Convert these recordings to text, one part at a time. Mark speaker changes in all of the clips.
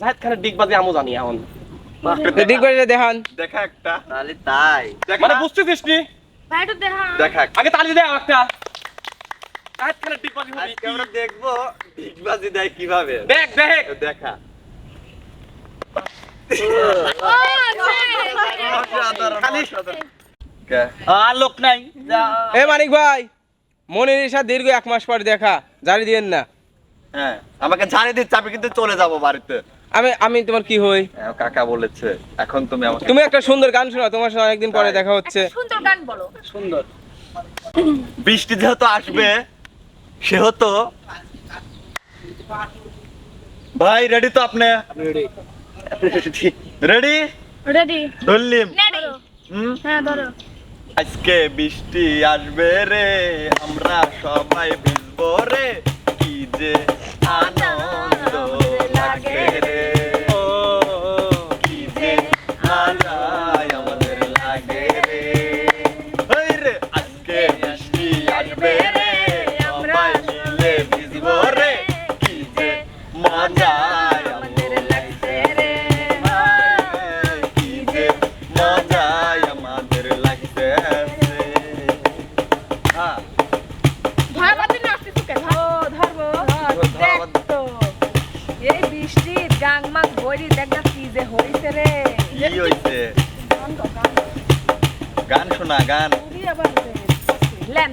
Speaker 1: জাহিদ খানের ডিগবাজি আমও জানি এখন।
Speaker 2: দেখান।
Speaker 3: দেখা একটা।
Speaker 4: তাহলে তাই।
Speaker 1: মানে বুঝতেছিস নি?
Speaker 5: দেখা।
Speaker 3: দেখা।
Speaker 1: আগে তালি দে একটা জাহিদ খানের ডিগবাজি হবে
Speaker 3: আজকে আমরা দেখব ডিগবাজি দেয় কীভাবে।
Speaker 1: দেখ দেখ।
Speaker 3: দেখা।
Speaker 5: ও
Speaker 3: খালি
Speaker 4: আর লোক নাই।
Speaker 2: এ মানিক ভাই মনের ইসা দীর্ঘ এক মাস পর দেখা। জানি দিয়েন না।
Speaker 3: হ্যাঁ আমাকে ঝাড়ি দিচ্ছে আমি কিন্তু চলে যাব বাড়িতে।
Speaker 2: আমি আমি তোমার কি হই?
Speaker 3: হ্যাঁ, কাকা বলেছে এখন তুমি আমাকে
Speaker 2: তুমি একটা সুন্দর গান শোনাও তোমার সাথে অনেকদিন পরে দেখা হচ্ছে।
Speaker 5: সুন্দর গান বলো।
Speaker 4: সুন্দর।
Speaker 3: বৃষ্টি যেহেতু আসবে সেহেতু ভাই রেডি তো আপনি? রেডি
Speaker 5: রেডি
Speaker 3: ধরলিম।
Speaker 5: রেডি
Speaker 3: হুম?
Speaker 5: হ্যাঁ ধরো।
Speaker 3: আজকে বৃষ্টি আসবে রে আমরা সবাই ভিজবো রে কি যে আনন্দ। আসবে রে সবাই মিলে ভিজবো রে। কি যে মজা আমাদের লাগছে রে। কি যে মজা আমাদের লাগছে হ্যাঁ।
Speaker 5: নাচতে ধরবো
Speaker 3: দেখ
Speaker 5: তো এই বৃষ্টির গাং মাং বইরি দেখা কি যে হইছে রে।
Speaker 3: কি হইছে? গান শোনা গান।
Speaker 5: লেন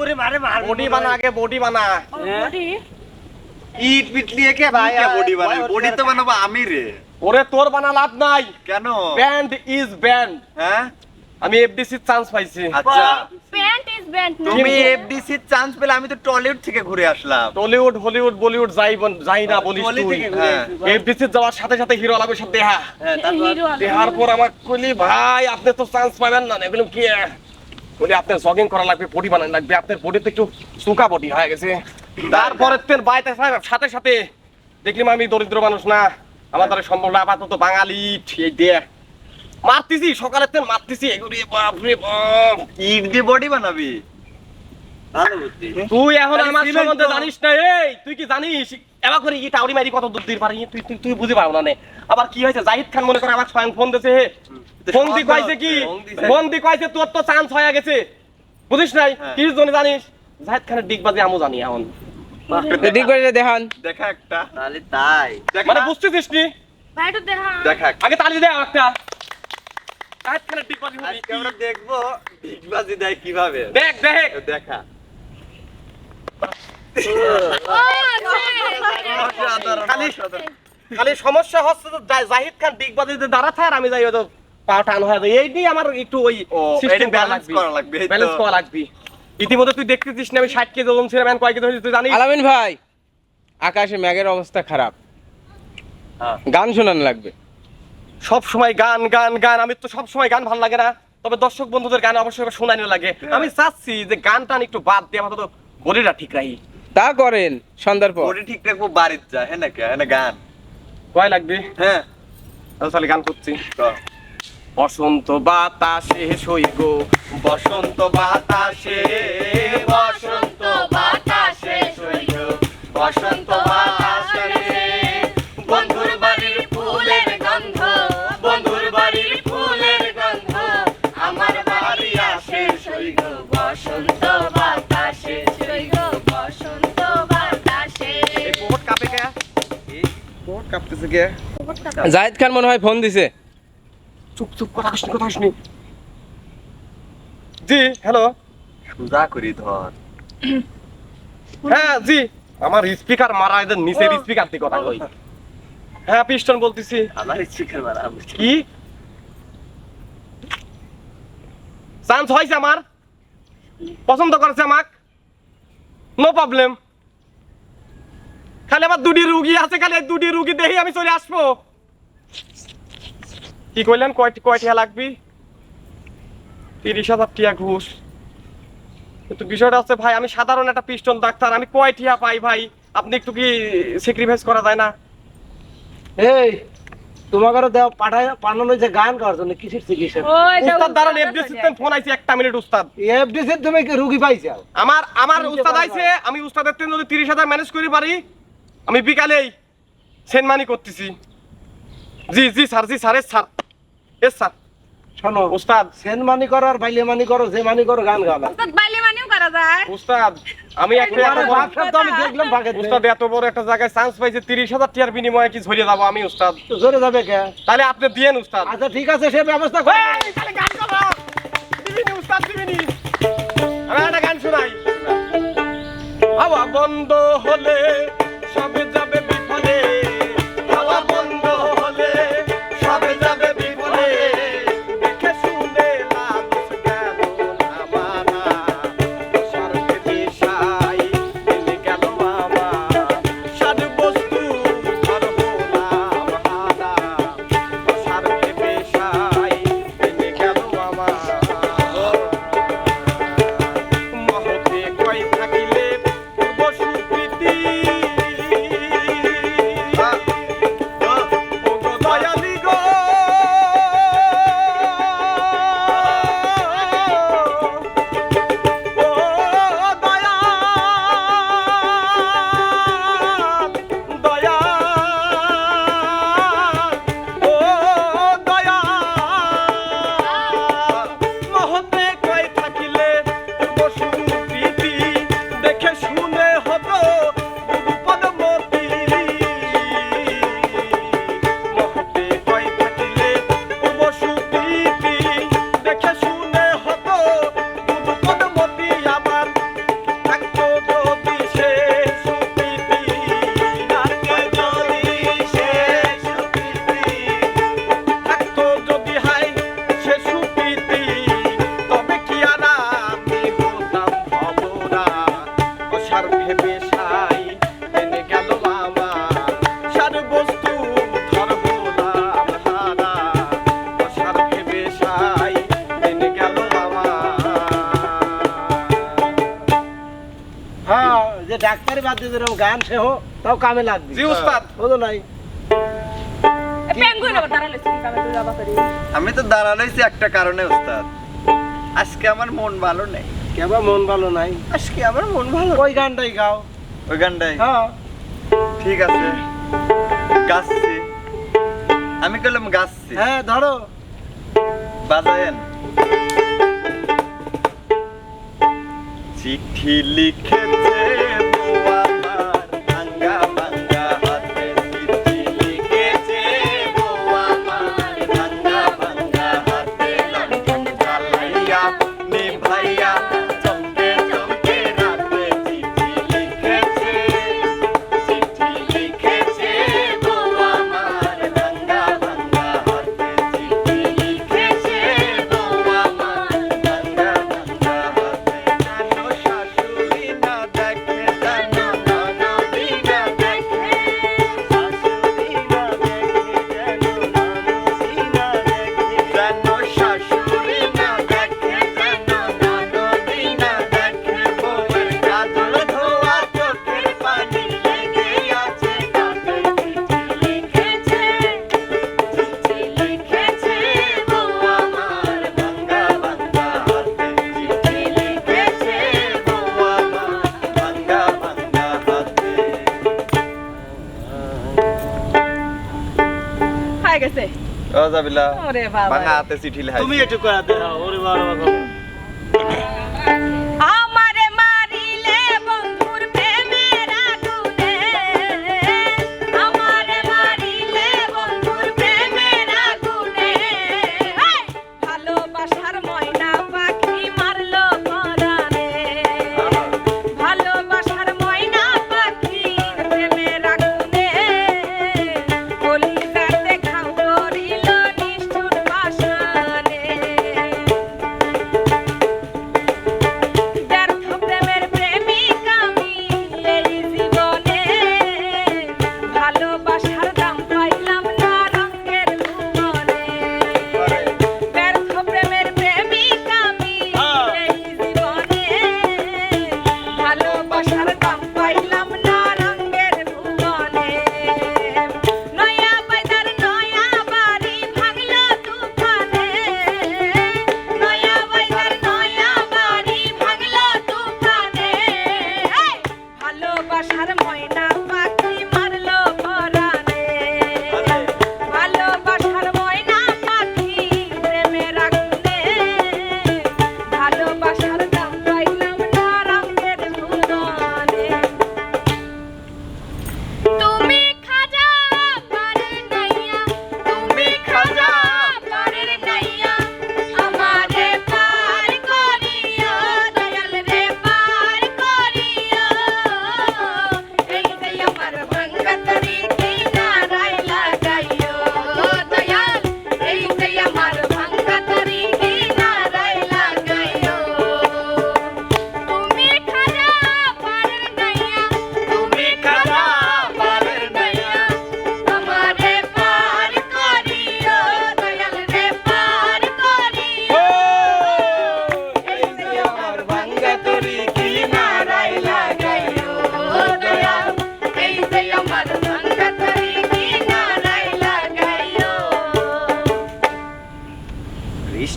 Speaker 4: ওরে মারে মার
Speaker 1: বডি বানা আগে বডি বানা।
Speaker 4: ইট পিটলিয়ে কে ভাই
Speaker 3: বডি বানাই বডি তো বানাবো আমি রে।
Speaker 1: ওরে তোর বানা লাভ নাই।
Speaker 3: কেন?
Speaker 1: ব্যান্ড ইজ ব্যান্ড
Speaker 3: হ্যাঁ?
Speaker 1: আমি এফডিসি চান্স পাইছি।
Speaker 3: আচ্ছা।
Speaker 5: প্যান্ট ইজ ব্যান্ড
Speaker 3: তুমি এফডিসি চান্স পেলে আমি তো টলিউড থেকে ঘুরে আসলাম।
Speaker 1: টলিউড হলিউড বলিউড যাই যাই না বলিস তুই।
Speaker 4: থেকে ঘুরে
Speaker 3: হ্যাঁ।
Speaker 1: এফডিসি যাওয়ার সাথে সাথে হিরো লাগবে সব দেহা।
Speaker 4: হ্যাঁ তারপর?
Speaker 1: দেহার পর আমার কইলি ভাই আপনি তো চান্স পাবেন না এগুলো কি? বলি, আপনার জগিং করা লাগবে বডি বানানো লাগবে, আপনার বডিতে একটু সুকা বডি হয়ে, গেছে। তারপরে বাইতে সাথে সাথে দেখলাম আমি দরিদ্র মানুষ না, আমার দ্বারা সম্ভব না, আপাতত বাঙালি এই দিয়ে। মারতেছি, সকালের তেল মারতেছি, এগুলি বাপ রে বাপ।
Speaker 3: ইট দিয়ে বডি বানাবি?
Speaker 1: তুই এখন আমার সম্বন্ধে জানিস না এই তুই কি জানিস? এবার করে কি টাউরি মারি কত দূর দিতে পারি? তুই তুই তুই বুঝি পারো না আবার কি হয়েছে? জাহিদ খান মনে করে আমার স্বয়ং ফোন দিয়েছে ফোন দি কইছে কি?
Speaker 3: ফোন
Speaker 1: দি কইছে তোর তো চান্স হয়ে গেছে। বুঝিস নাই?
Speaker 3: হ্যাঁ।
Speaker 1: কি জন্য জানিস? জাহিদ খানের ডিগবাজি আমও জানি এখন।
Speaker 2: দেখান।
Speaker 3: দেখা একটা।
Speaker 4: তাহলে তাই।
Speaker 3: দেখা।
Speaker 1: মানে বুঝতেছিস নি?
Speaker 5: ভাই একটু দেখা।
Speaker 3: দেখা।
Speaker 1: আগে তালি দে একটা জাহিদ খানের ডিগবাজি হবে।
Speaker 3: দেখব ডিগবাজি দেয় কীভাবে।
Speaker 1: দেখ দেখ।
Speaker 3: দেখা। খালি
Speaker 1: খালি সমস্যা হচ্ছে তো জাহিদ খান আর আমি যাই হয়তো পা টান হয়ে যায়। এই নিয়ে আমার একটু ওই সিস্টেম
Speaker 3: balance করা লাগবে,
Speaker 1: ব্যালেন্স করা লাগবে। ইতিমধ্যে তুই দেখতেছিস না আমি ষাট কেজি ওজন ছিলাম এখন কয় কেজি হয়েছে তুই জানিস?
Speaker 2: আলামিন ভাই আকাশে মেঘের অবস্থা খারাপ।
Speaker 3: হ্যাঁ।
Speaker 2: গান শোনানো লাগবে।
Speaker 1: সব সময় গান গান গান আমি তো সব সময় গান ভালো লাগে না। তবে দর্শক বন্ধুদের গান অবশ্যই শোনানো লাগে।
Speaker 3: হ্যাঁ।
Speaker 1: আমি চাচ্ছি যে গান টান একটু বাদ দিয়ে আমার তো বডিটা ঠিক রাখি
Speaker 2: তা করেন সন্ধ্যার পর।
Speaker 3: বডি ঠিক রাখব বাড়িতে যায় হ্যাঁ নাকি? হ্যাঁ গান?
Speaker 1: কয় লাগবে?
Speaker 3: হ্যাঁ।
Speaker 1: তাহলে গান করছি।
Speaker 3: তো।
Speaker 1: বসন্ত বাতাসে সইব বসন্ত বাতাসে বসন্ত বাতাসে সইব বসন্ত পোহট কে
Speaker 2: জাহিদ খান মনে হয় ফোন দিছে।
Speaker 1: চুপ চুপ কথা শুনি কথা শুনি জি হ্যালো
Speaker 3: সোজা করি ধর।
Speaker 1: হ্যাঁ জি। আমার স্পিকার মারা এদের নিচের স্পিকার দিয়ে কথা কই। হ্যাঁ পিস্টন বলতেছি।
Speaker 4: আমার শিখে মারা
Speaker 1: কি? চান্স হয়েছে আমার। পছন্দ করেছে আমাক। নো প্রবলেম খালি আমার দুটি রুগী আছে খালি দুটি রুগী দেখি আমি চলে আসব। কি কইলেন কয় কয় টিয়া লাগবি? তিরিশ হাজার টিয়া ঘুষ। কিন্তু বিষয়টা হচ্ছে ভাই আমি সাধারণ একটা পিস্টন ডাক্তার আমি কয় টিয়া পাই ভাই? আপনি একটু কি স্যাক্রিফাইস করা যায় না?
Speaker 6: এই তোমাকে দেওয়া পাঠায় পাঠানো যে গান করার জন্য কিসের চিকিৎসা?
Speaker 1: উস্তাদ দাঁড়ান
Speaker 5: উস্তাদ
Speaker 1: এফডি সিস্টেম ফোন আইছে একটা মিনিট উস্তাদ।
Speaker 6: এফডিসির তুমি কি রুগী পাইছো?
Speaker 1: আমার আমার উস্তাদ আইছে আমি উস্তাদের থেকে যদি তিরিশ হাজার ম্যানেজ করে পারি আমি বিকালেই সেনমানি করতেছি। জি জি স্যার জি sir yes sir. Yes sir.
Speaker 6: শোনো
Speaker 1: উস্তাদ
Speaker 6: সেন মানি করো আর বাইলে মানি করো যে মানি করো গান গাও
Speaker 5: উস্তাদ বাইলে মানেও করা যায়।
Speaker 1: উস্তাদ আমি একটা এত বড়
Speaker 6: তো আমি দেখলাম বাগে
Speaker 1: উস্তাদ এত বড় একটা জায়গায় চান্স পাইছে তিরিশ হাজার টিয়ার বিনিময়ে কি ঝরিয়ে যাব আমি উস্তাদ
Speaker 6: জোরে যাবে কে?
Speaker 1: তাহলে আপনি দিয়েন উস্তাদ
Speaker 6: আচ্ছা ঠিক আছে সে ব্যবস্থা করো।
Speaker 1: এই, তাহলে গান গাবো। দিবিনি উস্তাদ দিবিনি। আমি একটা গান শোনাই। হাওয়া বন্ধ হলে
Speaker 6: ডাক্তারি বাদ দিয়ে যেরকম গান তাও কামে লাগবে।
Speaker 1: জি উস্তাদ।
Speaker 6: বুঝো নাই।
Speaker 3: আমি তো দাঁড়ানোইছি একটা কারণে উস্তাদ। আজকে আমার মন ভালো নেই।
Speaker 6: কেবা মন ভালো নাই?
Speaker 3: আজকে আমার মন ভালো।
Speaker 6: ওই গানটাই গাও।
Speaker 3: ওই গানটাই?
Speaker 6: হ্যাঁ।
Speaker 3: ঠিক আছে। গাচ্ছি। আমি কইলাম গাচ্ছি।
Speaker 6: হ্যাঁ ধরো।
Speaker 3: বাজায়েন। চিঠি লিখেছে
Speaker 5: হয়ে গেছে।
Speaker 3: ও জাবিলা
Speaker 5: ওরে বাবা
Speaker 3: ভাঙা হাতে চিঠি লেখা
Speaker 6: তুমি একটু দাও ওরে বাবা।
Speaker 5: ভালোবাসা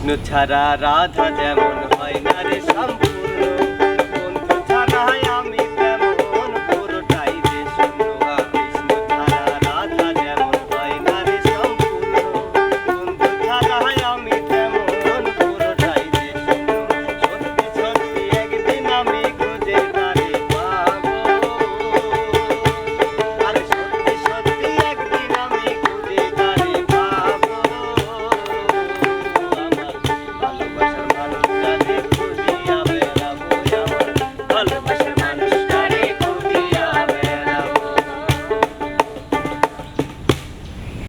Speaker 4: কৃষ্ণ ছাড়া রাধা যেমন